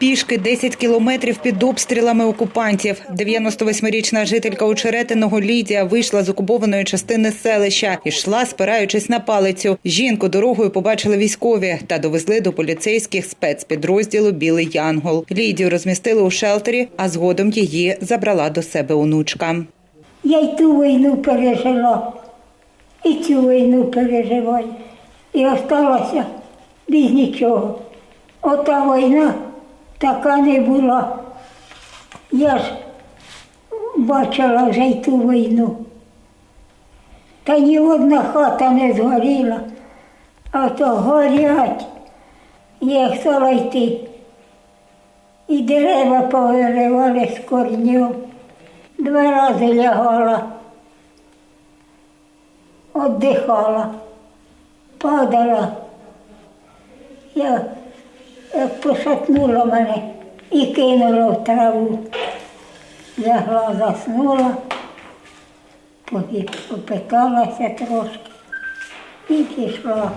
Пішки 10 кілометрів під обстрілами окупантів. 98-річна жителька Очеретиного Лідія вийшла з окупованої частини селища. Ішла, спираючись на палицю. Жінку дорогою побачили військові та довезли до поліцейських спецпідрозділу Білий Янгол. Лідію розмістили у шелтері, а згодом її забрала до себе онучка. Я й ту війну пережила, і цю війну переживаю. І осталася без нічого. Ота війна така не була. Я ж бачила вже й ту війну. Та ні одна хата не згоріла, а то горять. Я хотіла йти. І дерева повиривали з корню. Два рази лягала, віддихала, падала. Я як пошатнула мене і кинула в траву. Лягла, заснула, попиталася трошки і пішла.